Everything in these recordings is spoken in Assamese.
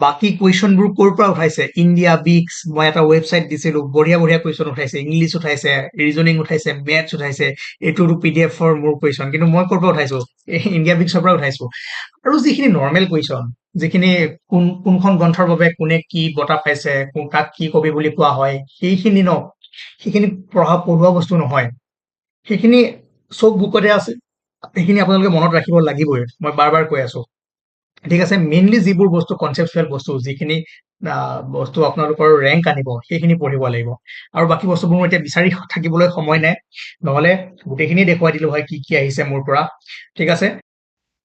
বাকী কুৱেশ্যনবোৰ ক'ৰ পৰা উঠাইছে? ইণ্ডিয়া বিক্স মই এটা ৱেবছাইট দিছিলো বঢ়িয়া বঢ়িয়া কুৱেশ্যন উঠাইছে ইংলিছ উঠাইছে ৰিজনিং উঠাইছে মেথছ উঠাইছে এইটোতো পি ডি এফৰ মোৰ কুৱেশ্যন কিন্তু মই ক'ৰ পৰা উঠাইছো? ইণ্ডিয়া বিক্সৰ পৰা উঠাইছো। আৰু যিখিনি নৰ্মেল কুৱেশ্যন যিখিনি কোন কোনখন গ্ৰন্থৰ বাবে কোনে কি বঁটা পাইছে কাক কি কবি বুলি কোৱা হয় সেইখিনি ন সেইখিনি পঢ়া পঢ়োৱা বস্তু নহয়। সেইখিনি চব বুকতে আছে সেইখিনি আপোনালোকে মনত ৰাখিব লাগিবই মই বাৰ বাৰ কৈ আছো। ঠিক আছে মেইনলি যিবোৰ বস্তু কনচেপচুৱেল বস্তু যিখিনি বস্তু আপোনালোকৰ ৰেংক আনিব সেইখিনি পঢ়িব লাগিব। আৰু বাকী বস্তুবোৰ মই এতিয়া বিচাৰি থাকিবলৈ সময় নাই নহলে গোটেইখিনি দেখুৱাই দিলো হয় কি কি আহিছে মোৰ পৰা। ঠিক আছে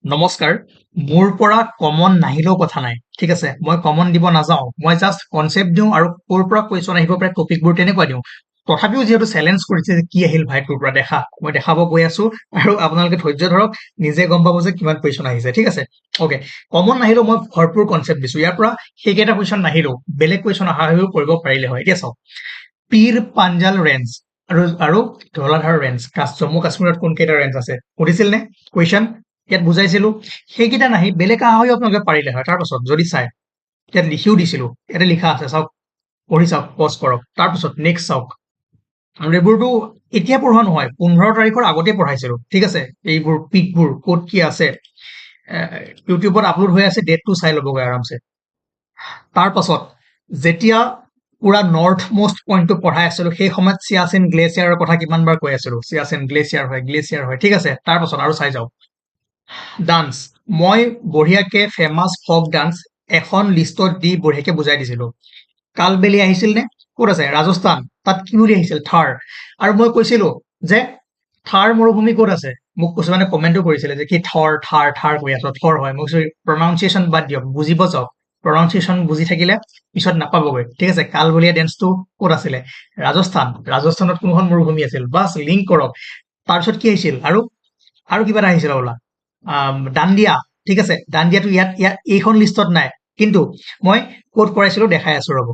নমস্কাৰ। মোৰ পৰা কমন নাহিলেও কথা নাই ঠিক আছে। মই কমন দিব নাযাওঁ মই জাষ্ট কনচেপ্ট দিওঁ আৰু ক'ৰ পৰা কুৱেশ্যন আহিব পাৰে টপিকবোৰ তেনেকুৱা দিওঁ। তথাপিও যিহেতু চেলেঞ্জ কৰিছে যে কি আহিল ভাই তোৰ পৰা দেখা মই দেখাব গৈ আছো। আৰু আপোনালোকে ধৈৰ্য ধৰক নিজে গম পাব যে কিমান কুৱেশ্যন আহিছে ঠিক আছে? অ'কে কমন নাহিলেও মই ভৰপূৰ কনচেপ্ট দিছো। ইয়াৰ পৰা সেইকেইটা কুৱেশ্যন নাহিলেও বেলেগ কুৱেশ্যন অহা হৈও কৰিব পাৰিলে হয়। এতিয়া চাওক পীৰ পাঞ্জাল ৰেঞ্জ আৰু আৰু ধলাধাৰ ৰেঞ্জ জম্মু কাশ্মীৰত কোন কেইটা ৰেঞ্জ আছে? সুধিছিল নে? কুৱেশ্যন ইয়াত বুজাইছিলো। সেইকেইটা নাহি বেলেগ অহা হৈও আপোনালোকে পাৰিলে হয়। তাৰ পাছত যদি চাই ইয়াত লিখিও দিছিলো। ইয়াতে লিখা আছে চাওক পঢ়ি চাওক পজ কৰক। তাৰপিছত নেক্সট চাওক। এইবোৰতো এতিয়া পঢ়োৱা নহয় পোন্ধৰ তাৰিখৰ আগতে পঢ়াইছিলো ঠিক আছে? এইবোৰ পিকবোৰ ক'ত কি আছে? ইউটিউবত আপলোড হৈ আছে ডেটটো চাই ল'বগৈ আৰামছে। তাৰ পাছত যেতিয়া পুৰা নৰ্থ মষ্ট পইণ্টটো পঢ়াই আছিলো সেই সময়ত চিয়াচিন গ্লেচিয়াৰৰ কথা কিমান বাৰ কৈ আছিলো চিয়াচিন গ্লেচিয়াৰ হয় গ্লেচিয়াৰ হয় ঠিক আছে? তাৰ পাছত আৰু চাই যাওক ডান্স মই বঢ়িয়াকে ফেমাছ ফক ডান্স এখন লিষ্টত দি বঢ়িয়াকে বুজাই দিছিলো। কালবেলি আহিছিল নে? ক'ত আছে? ৰাজস্থান। তাত কি বুলি আহিছিল থাৰ। আৰু মই কৈছিলো যে থাৰ মৰুভূমি ক'ত আছে? মোক কিছুমানে কমেণ্টো কৰিছিলে যে কি থৰ থাৰ থাৰ কৈ আছ থৰ হয়। মই কৈছো প্ৰনাউন্সিয়েশ্যন বাদ দিয়ক বুজিব যাওক প্ৰনাউন্সিয়েশ্যন বুজি থাকিলে পিছত নাপাবগৈ। ঠিক আছে কালবলীয়া ডেন্সটো ক'ত আছিলে? ৰাজস্থান। ৰাজস্থানত কোনখন মৰুভূমি আছিল? বাছ লিংক কৰক। তাৰপিছত কি আহিছিল? আৰু আৰু কিবা এটা আহিছিল আম, দাণ্ডিয়া ঠিক আছে দাণ্ডিয়াটো ইয়াত ইয়াত এইখন লিষ্টত নাই। কিন্তু মই ক'ত কৰাইছিলো দেখাই আছো ৰ'ব।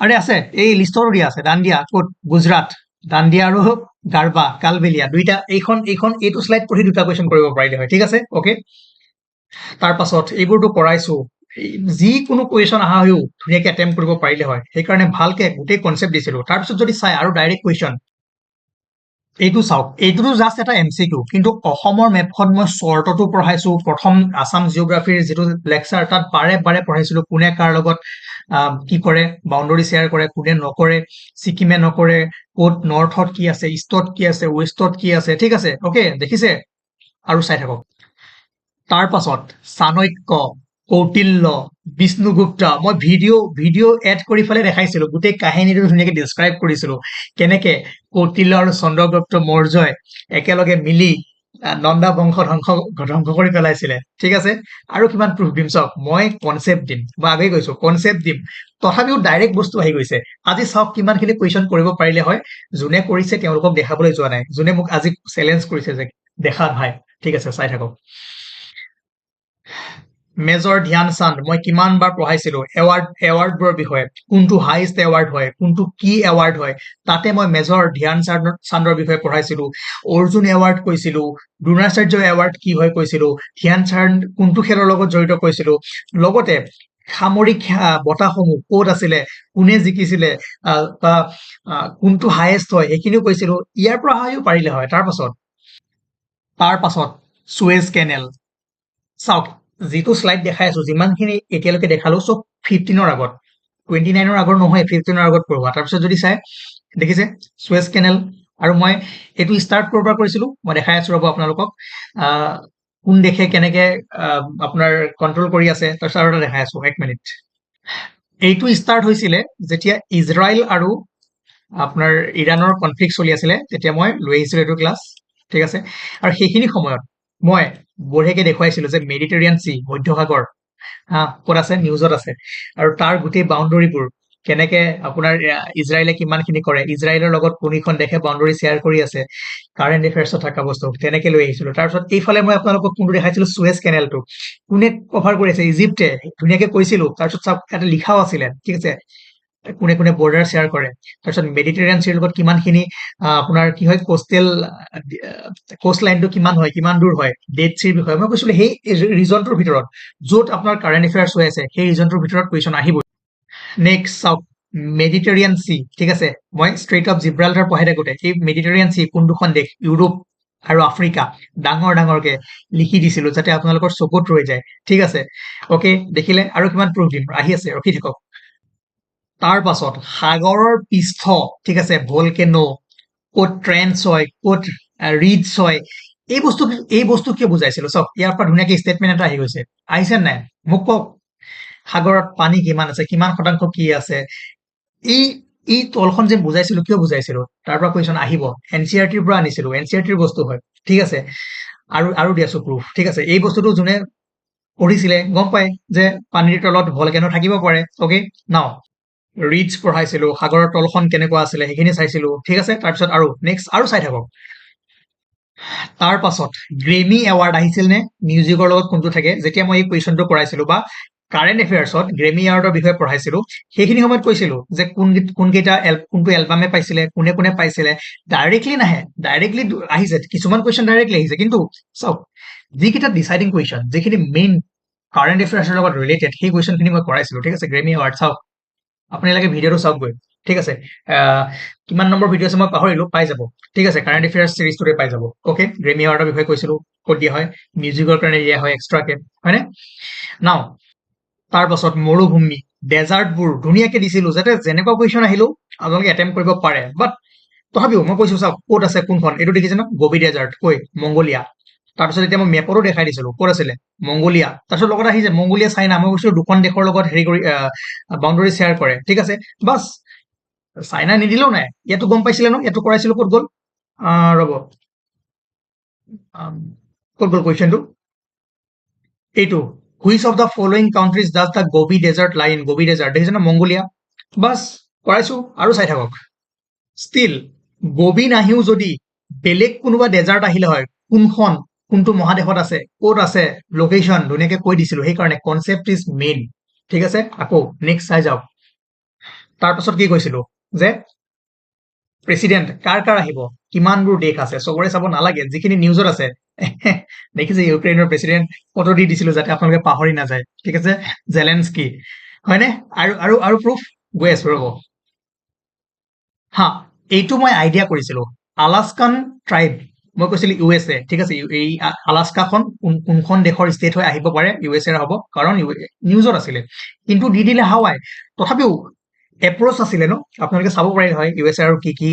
আৰে আছে এই লিষ্টৰো দিয়া আছে দাণ্ডিয়া ক'ত? গুজৰাট। দাণ্ডিয়া আৰু গাৰবা কালবেলিয়া দুইটা এইখন এইখন এইটো শ্লাইড পঢ়ি দুটা কুৱেশ্যন কৰিব পাৰিলে হয় ঠিক আছে? অ'কে তাৰ পাছত এইবোৰতো কৰাইছো। যিকোনো কুৱেশ্যন অহা হৈও ধুনীয়াকে এটেম্প কৰিব পাৰিলে হয়। সেইকাৰণে ভালকে গোটেই কনচেপ্ট দিছিলো। তাৰপিছত যদি চাই আৰু ডাইৰেক্ট কুৱেশ্যন এইটো চাওক এইটোতো জাষ্ট এটা এম চি কিউ কিন্তু অসমৰ মেপখন মই শ্বৰ্টতো পঢ়াইছো। প্ৰথম আছাম জিঅ'গ্ৰাফীৰ যিটো লেকচাৰ তাত বাৰে বাৰে পঢ়াইছিলো কোনে কাৰ লগত কি কৰে বাউণ্ডৰী শ্বেয়াৰ কৰে কোনে নকৰে ছিকিমে নকৰে ক'ত নৰ্থত কি আছে ইষ্টত কি আছে ৱেষ্টত কি আছে ঠিক আছে অ'কে দেখিছে? আৰু চাই থাকক। তাৰ পাছত চাণক্য। কৌটিল্য বিষ্ণুগুপ্ত মই ভিডিঅ' ভিডিঅ' এড কৰি পেলাই দেখাইছিলো গোটেই কাহিনীটো ধুনীয়াকে ডিছক্ৰাইব কৰিছিলো। কেনেকে কৌটিল্য আৰু চন্দ্ৰগুপ্ত মৌৰ্যই একেলগে মিলি নন্দা বংশ ধ্বংস ধ্বংস কৰি পেলাইছিলে। ঠিক আছে? আৰু কিমান প্ৰুফ দিম চাওক? মই কনচেপ্ট দিম। মই আগেই কৈছো কনচেপ্ট দিম। তথাপিও ডাইৰেক্ট বস্তু আহি গৈছে। আজি চাওক কিমানখিনি কুৱেশ্যন কৰিব পাৰিলে হয়। যোনে কৰিছে তেওঁলোকক দেখাবলৈ যোৱা নাই। যোনে মোক আজি চেলেঞ্জ কৰিছে যে দেখা ভাই ঠিক আছে চাই থাকক। মেজৰ ধ্যান চান্দ মই কিমান বাৰ পঢ়াইছিলো এৱাৰ্ড এৱাৰ্ডবোৰৰ বিষয়ে কোনটো হাইষ্ট এৱাৰ্ড হয় কোনটো কি এৱাৰ্ড হয় তাতে মই মেজৰ ধ্যান চান্দৰ চান্দৰ বিষয়ে পঢ়াইছিলো অৰ্জুন এৱাৰ্ড কৈছিলো দ্ৰোণাচাৰ্য এৱাৰ্ড কি হয় কৈছিলো ধ্যান চান্দ কোনটো খেলৰ লগত জড়িত কৈছিলো লগতে সামৰিক বঁটাসমূহ ক'ত আছিলে কোনে জিকিছিলে বা কোনটো হায়েষ্ট হয় সেইখিনিও কৈছিলো ইয়াৰ পৰা অহাও পাৰিলে হয় তাৰ পাছত তাৰ পাছত চুৱেজ কেনেল চাওক যিটো শ্লাইড দেখাই আছো যিমানখিনি এতিয়ালৈকে দেখালো চব ফিফটিনৰ আগত। টুৱেণ্টি নাইনৰ আগৰ নহয় ফিফটিনৰ আগত পঢ়োৱা। তাৰপিছত যদি চাই দেখিছে চুৱেজ কেনেল আৰু মই এইটো ষ্টাৰ্ট ক'ৰ পৰা কৰিছিলো? মই দেখাই আছো ৰ'ব আপোনালোকক। কোন দেশে কেনেকে আপোনাৰ কণ্ট্ৰল কৰি আছে তাৰপিছত আৰু এটা দেখাই আছো এক মিনিট এইটো ষ্টাৰ্ট হৈছিলে যেতিয়া ইজৰাইল আৰু আপোনাৰ ইৰাণৰ কনফ্লিক্ট চলি আছিলে তেতিয়া মই লৈ আহিছিলো এইটো ক্লাছ ঠিক আছে? আৰু সেইখিনি সময়ত মই বঢ়িয়াকে দেখুৱাইছিলো যে মেডিটেৰিয়ান চি মধ্যসাগৰ হা ক'ত আছে? নিউজত আছে। আৰু তাৰ গোটেই বাউণ্ডৰীবোৰ কেনেকে আপোনাৰ ইজৰাইলে কিমানখিনি কৰে? ইজৰাইলৰ লগত কোনখন দেশে বাউণ্ডৰী শ্বেয়াৰ কৰি আছে? কাৰেণ্ট এফেয়াৰ্ছত থকা বস্তু তেনেকে লৈ আহিছিলো। তাৰপিছত এইফালে মই আপোনালোকক কোনটো দেখাইছিলো? চুৱেজ কেনেলটো। কোনে কভাৰ কৰি আছে ইজিপ্তে ধুনীয়াকে কৈছিলো। তাৰপিছত চাওক ইয়াতে লিখাও আছিলে ঠিক আছে? কোনে কোনে বৰ্ডাৰ শ্বেয়াৰ কৰে। তাৰপিছত মেডিটেৰিয়ান চিৰ লগত কিমানখিনি আপোনাৰ কি হয় কোষ্টেল কোষ্ট লাইনটো কিমান হয় কিমান দূৰ হয় ডেড চিৰ বিষয়ে। মই কৈছিলো সেই ৰিজনটোৰ ভিতৰত য'ত আপোনাৰ কাৰেণ্ট এফেয়াৰ্ছ হৈ আছে সেই ৰিজনটোৰ ভিতৰত কুৱেশ্যন আহিবই। নেক্সট চাওক মেডিটেৰিয়ান চি ঠিক আছে? মই ষ্ট্ৰেইট অফ জিব্ৰাল্টাৰ পঢ়াই থাকোঁতে এই মেডিটেৰিয়ান চি কোন দুখন দেশ? ইউৰোপ আৰু আফ্ৰিকা ডাঙৰ ডাঙৰকে লিখি দিছিলো যাতে আপোনালোকৰ চকুত ৰৈ যায়। ঠিক আছে? অ'কে দেখিলে আৰু কিমান প্ৰুফ দিম? আহি আছে ৰখি থাকক। তাৰ পাছত সাগৰৰ পৃষ্ঠ ঠিক আছে ভলকেনো ক'ত ট্ৰেন্স হয় ক'ত ৰিডছ হয় এই বস্তু এই বস্তু কিয় বুজাইছিলো? চাওক ইয়াৰ পৰা ধুনীয়াকে ষ্টেটমেণ্ট এটা আহি গৈছে। আহিছে নাই? মোক কওক সাগৰত পানী কিমান আছে কিমান শতাংশ কি আছে? এই এই তলখন যে বুজাইছিলো কিয় বুজাইছিলো? তাৰ পৰা কুৱেশ্যন আহিব। এন চি আৰ টিৰ পৰা আনিছিলো। এন চি আৰ টিৰ বস্তু হয় ঠিক আছে? আৰু আৰু দি আছো প্ৰুফ ঠিক আছে? এই বস্তুটো যোনে পঢ়িছিলে গম পায় যে পানীৰ তলত ভলকেনো থাকিব পাৰে অ'কে নাও ৰিডছ পঢ়াইছিলো সাগৰৰ তলখন কেনেকুৱা আছিলে সেইখিনি চাইছিলো ঠিক আছে? তাৰপিছত আৰু নেক্সট আৰু চাই থাকক। তাৰ পাছত গ্ৰেমি এৱাৰ্ড আহিছিল নে? মিউজিকৰ লগত কোনটো থাকে? যেতিয়া মই এই কুৱেশ্যনটো কৰাইছিলো বা কাৰেণ্ট এফেয়াৰ্ছত গ্ৰেমি এৱাৰ্ডৰ বিষয়ে পঢ়াইছিলো সেইখিনি সময়ত কৈছিলো যে কোন কোনকেইটা এল- কোনটো এলবামে পাইছিলে কোনে কোনে পাইছিলে ডাইৰেক্টলি নাহে ডাইৰেক্টলি আহিছে কিছুমান কুৱেশ্যন ডাইৰেক্টলি আহিছে কিন্তু চাওক যিকেইটা ডিচাইডিং কুৱেশ্যন যিখিনি মেইন কাৰেণ্ট এফেয়াৰ্ছৰ লগত ৰিলেটেড সেই কুৱেশ্যনখিনি মই কৰাইছিলো ঠিক আছে? গ্ৰেমি এৱাৰ্ড চাওক। আপোনালোকে ভিডিঅ'টো চাওক গৈ। ঠিক আছে কিমান নম্বৰ ভিডিঅ' আছে মই পাহৰিলো পাই যাব। ঠিক আছে কাৰেণ্ট এফেয়াৰ্ছ চিৰিজটোতে পাই যাব। অ'কে গ্ৰেমি এৱাৰ্ডৰ বিষয়ে কৈছিলো ক'ত দিয়া হয় মিউজিকৰ কাৰণে দিয়া হয় এক্সট্ৰাকে হয়নে? নাও তাৰ পাছত মৰুভূমি ডেজাৰ্টবোৰ ধুনীয়াকে দিছিলো যাতে যেনেকুৱা কুৱেশ্যন আহিলেও আপোনালোকে এটেম্প কৰিব পাৰে। বাট তথাপিও মই কৈছো চাওক ক'ত আছে কোনখন? এইটো দেখিছে ন? গবি ডেজাৰ্ট কৈ মংগোলিয়া। তাৰপিছত এতিয়া মই মেপতো দেখাই দিছিলো। ক'ত আছিলে? মংগোলিয়া। তাৰপিছত লগত আহিছে মংগোলিয়া চাইনা মই কৈছো দুখন দেশৰ লগত হেৰি কৰি বাউণ্ডৰী শ্বেয়াৰ কৰে। ঠিক আছে? বাছ চাইনা নিদিলেও নাই। ইয়াতো গম পাইছিলে ন? ইয়াতো কৰাইছিলো ক'ত গ'ল? আহ, ৰ'ব। ক'ত গ'ল কুৱেশ্যনটো এইটো which of the following countries does the Gobi desert line Gobi desert দেখিছে ন? মংগোলিয়া। বাছ কৰাইছো আৰু চাই থাকক। ষ্টিল গবি নাহিও যদি বেলেগ কোনোবা ডেজাৰ্ট আহিলে হয় কোনখন? কোনটো মহাদেশত আছে ক'ত আছে লোকেশ্যন ধুনীয়াকে কৈ দিছিলো সেইকাৰণে কনচেপ্ট ইজ মেইন ঠিক আছে? আকৌ নেক্সট চাই যাওক। তাৰ পাছত কি কৈছিলো যে প্ৰেচিডেণ্ট কাৰ কাৰ আহিব কিমানবোৰ দেশ আছে চবৰে চাব নালাগে যিখিনি নিউজত আছে দেখিছে ইউক্ৰেইনৰ প্ৰেচিডেণ্ট ফটো দি দিছিলো যাতে আপোনালোকে পাহৰি নাযায় ঠিক আছে? জেলেন্সকি হয়নে? আৰু আৰু আৰু প্ৰুফ গৈ আছো ৰ'ব। হা এইটো মই আইডিয়া কৰিছিলো আলাস্কান ট্ৰাইব মই কৈছিলো ইউ এছ এ ঠিক আছে এই আলাস্কাখন কোন- কোনখন দেশৰ ষ্টেট হৈ আহিব পাৰে ইউ এছ এৰ হ'ব কাৰণ নিউজত আছিলে। কিন্তু দি দিলে হাৱাই। তথাপিও এপ্ৰচ আছিলে ন? আপোনালোকে চাব পাৰিলে হয় ইউ এছ এ আৰু কি কি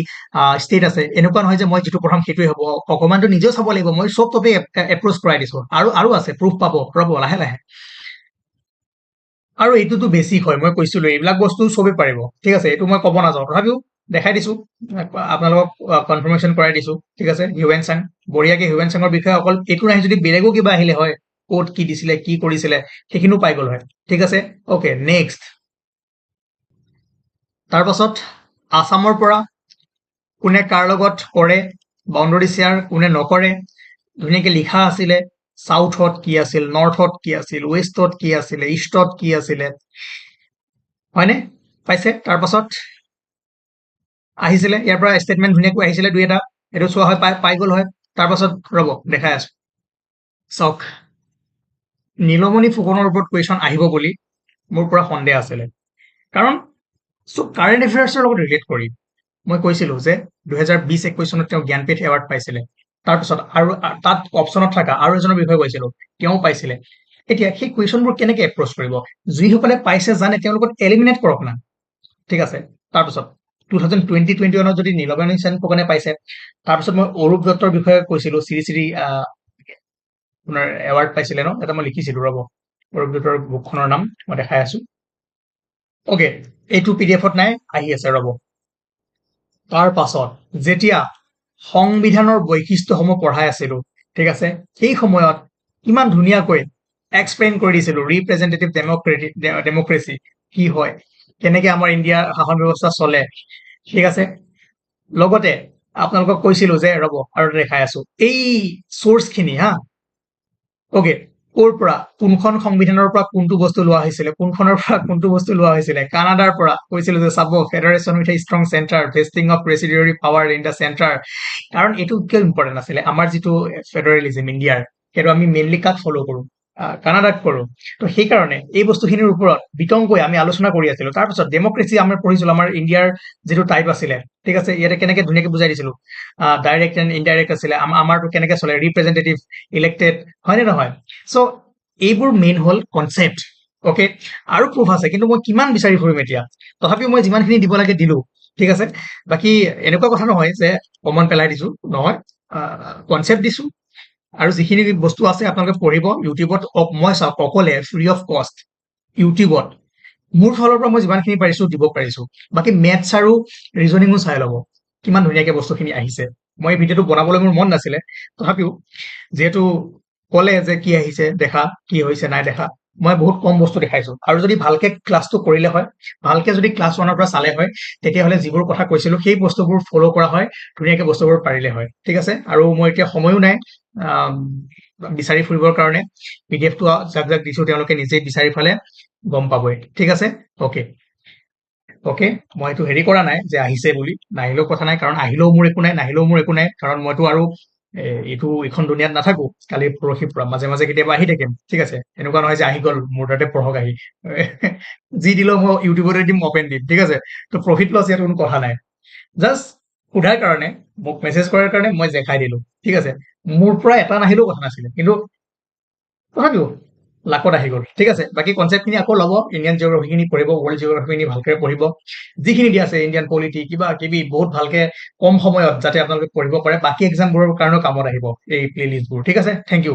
ষ্টেট আছে। এনেকুৱা নহয় যে মই যিটো প্ৰথম সেইটোৱে হ'ব। অকমানতো নিজেও চাব লাগিব। মই চব টপিক এপ্ৰচ কৰাই দিছো। আৰু আৰু আছে প্ৰুফ পাব। ৰ'ব লাহে লাহে। আৰু এইটোতো বেছিক হয় মই কৈছিলো এইবিলাক বস্তু চবেই পাৰিব। ঠিক আছে এইটো মই ক'ব নাযাওঁ। তথাপিও দেখাই দিছো আপোনালোকক কনফাৰ্মেশ্যন কৰাই দিছো ঠিক আছে? হিউৱেন চাং বঢ়িয়াকে হিউৱেন চাঙৰ বিষয়ে অকল এইটো নাহি যদি বেলেগো কিবা আহিলে হয় ক'ত কি দিছিলে কি কৰিছিলে সেইখিনিও পাই গ'ল হয় ঠিক আছে? অ'কে নেক্সট তাৰ পাছত আছামৰ পৰা কোনে কাৰ লগত কৰে বাউণ্ডৰী শ্বেয়াৰ কোনে নকৰে ধুনীয়াকে লিখা আছিলে চাউথত কি আছিল নৰ্থত কি আছিল ৱেষ্টত কি আছিলে ইষ্টত কি আছিলে হয়নে? পাইছে? তাৰ পাছত আহিছিলে ইয়াৰ পৰা ষ্টেটমেণ্ট ধুনীয়াকৈ আহিছিলে দুই এটা এইটো চোৱা হয় পাই পাই গ'ল হয় তাৰ পাছত ৰ'ব দেখাই আছো। চাওক নীলমণি ফুকনৰ ওপৰত কুৱেশ্যন আহিব বুলি মোৰ পৰা সন্দেহ আছিলে। কাৰণ চ' কাৰেণ্ট এফেয়াৰ্ছৰ লগত ৰিলেট কৰি মই কৈছিলো যে দুহেজাৰ বিশ একৈশ চনত তেওঁ জ্ঞানপীঠ এৱাৰ্ড পাইছিলে। তাৰপিছত আৰু তাত অপশ্যনত থকা আৰু এজনৰ বিষয়ে কৈছিলো তেওঁ পাইছিলে। এতিয়া সেই কুৱেশ্যনবোৰ কেনেকে এপ্ৰচ কৰিব? যিসকলে পাইছে জানে তেওঁলোকক এলিমিনেট কৰক না। ঠিক আছে? তাৰপিছত টু থাউজেণ্ড টুৱেণ্টি টুৱেণ্টি ওৱানত যদি নীলমণি সেন ফুকনে পাইছে তাৰপিছত মই অৰূপ দত্তৰ বিষয়ে কৈছিলো শ্ৰী শ্ৰী আপোনাৰ এৱাৰ্ড পাইছিলে ন এটা মই লিখিছিলো ৰ'ব। অৰূপ দত্তৰ বুকখনৰ নাম মই দেখাই আছো। অ'কে এইটো পি ডি এফত নাই আহি আছে ৰ'ব। তাৰ পাছত যেতিয়া সংবিধানৰ বৈশিষ্ট্যসমূহ পঢ়াই আছিলো ঠিক আছে সেই সময়ত ইমান ধুনীয়াকৈ এক্সপ্লেইন কৰি দিছিলো ৰিপ্ৰেজেণ্টেটিভ ডেমক্ৰেটি ডেমক্ৰেচি কি হয়। কেনেকে আমাৰ ইণ্ডিয়াৰ শাসন ব্যৱস্থা চলে ঠিক আছে? লগতে আপোনালোকক কৈছিলো যে ৰ'ব আৰু দেখাই আছো। এই চ'ৰ্চ খিনি হা? অ'কে ক'ৰ পৰা কোনখন সংবিধানৰ পৰা কোনটো বস্তু লোৱা হৈছিলে কোনখনৰ পৰা কোনটো বস্তু লোৱা হৈছিলে? কানাডাৰ পৰা কৈছিলো যে sub federation with a strong centre vesting of residuary power in the centre কাৰণ এইটো কিয় ইম্পৰ্টেণ্ট আছিলে? আমাৰ যিটো ফেডাৰেলিজিম ইণ্ডিয়াৰ সেইটো আমি মেইনলি কাক ফ'ল' কৰো? আহ, কানাডাক কৰো তো সেইকাৰণে এই বস্তুখিনিৰ ওপৰত বিতংকৈ আমি আলোচনা কৰি আছিলো। তাৰপিছত ডেমক্ৰেচি আমি পঢ়িছিলো আমাৰ ইণ্ডিয়াৰ যিটো টাইপ আছিলে ঠিক আছে ইয়াতে কেনেকে ধুনীয়াকে বুজাই দিছিলো। ডাইৰেক্ট এণ্ড ইনডাইৰেক্ট আছিলে আম- আমাৰটো কেনেকে চলে ৰিপ্ৰেজেন্টেটিভ ইলেক্টেড হয় নে নহয়? চ' এইবোৰ মেইন হ'ল কনচেপ্ট অ'কে আৰু প্ৰুফ আছে কিন্তু মই কিমান বিচাৰি ফুৰিম এতিয়া? তথাপিও মই যিমানখিনি দিব লাগে দিলো ঠিক আছে? বাকী এনেকুৱা কথা নহয় যে কমন পেলাই দিছো নহয়। কনচেপ্ট দিছো আৰু যিখিনি বস্তু আছে আপোনালোকে পঢ়িব ইউটিউবত মই চাওক অকলে ফ্ৰী অফ কষ্ট ইউটিউবত। মোৰ ফালৰ পৰা মই যিমানখিনি পাৰিছো দিব পাৰিছো। বাকী মেথছ আৰু ৰিজনিঙো চাই ল'ব। কিমান ধুনীয়াকে বস্তুখিনি আহিছে। মই এই ভিডিঅ'টো বনাবলৈ মোৰ মন নাছিলে। তথাপিও যিহেতু ক'লে যে কি আহিছে দেখা কি হৈছে নাই দেখা মই বহুত কম বস্তু দেখাইছো আৰু যদি ভালকে ক্লাছটো কৰিলে হয় ভালকে যদি ক্লাছ ওৱানৰ পৰা চালে হয় তেতিয়াহ'লে যিবোৰ কথা কৈছিলো সেই বস্তুবোৰ ফ'ল' কৰা হয় ধুনীয়াকে বস্তুবোৰ পাৰিলে হয়। ঠিক আছে? আৰু মই এতিয়া সময়ো নাই বিচাৰি ফুৰিবৰ কাৰণে। পি ডি এফটো যাক যাক দিছো তেওঁলোকে নিজেই বিচাৰি ফালে গম পাবই। ঠিক আছে? অ'কে অ'কে মই এইটো হেৰি কৰা নাই যে আহিছে বুলি। নাহিলেও কথা নাই কাৰণ আহিলেও মোৰ একো নাই নাহিলেও মোৰ একো নাই। কাৰণ মইতো আৰু এইটো এইখন দুনিয়াত নাথাকো কালি পৰহিৰ পৰা মাজে মাজে কেতিয়াবা আহি থাকিম ঠিক আছে? এনেকুৱা নহয় যে আহি গ'ল মোৰ তাতে পঢ়ক আহি। যি দিলেও মই ইউটিউবতে দিম অপেন দিম ঠিক আছে? তো প্ৰফিট লছ ইয়াত কোনো কথা নাই। জাষ্ট সোধাৰ কাৰণে মোক মেছেজ কৰাৰ কাৰণে মই দেখাই দিলো ঠিক আছে? মোৰ পৰা এটা নাহিলেও কথা নাছিলে কিন্তু তথাপিও লাকত আহি গ'ল। ঠিক আছে বাকী কনচেপ্টখিনি আকৌ ল'ব ইণ্ডিয়ান জিঅ'গ্ৰাফিখিনি পঢ়িব ৱৰ্ল্ড জিঅ'গ্ৰাফিখিনি ভালকে পঢ়িব। যিখিনি দিয়া আছে ইণ্ডিয়ান পলিটি কিবা কিবি বহুত ভালকে কম সময়ত যাতে আপোনালোকে পঢ়িব পাৰে বাকী এক্সামবোৰৰ কাৰণেও কামত আহিব এই প্লে লিষ্টবোৰ ঠিক আছে থেংক ইউ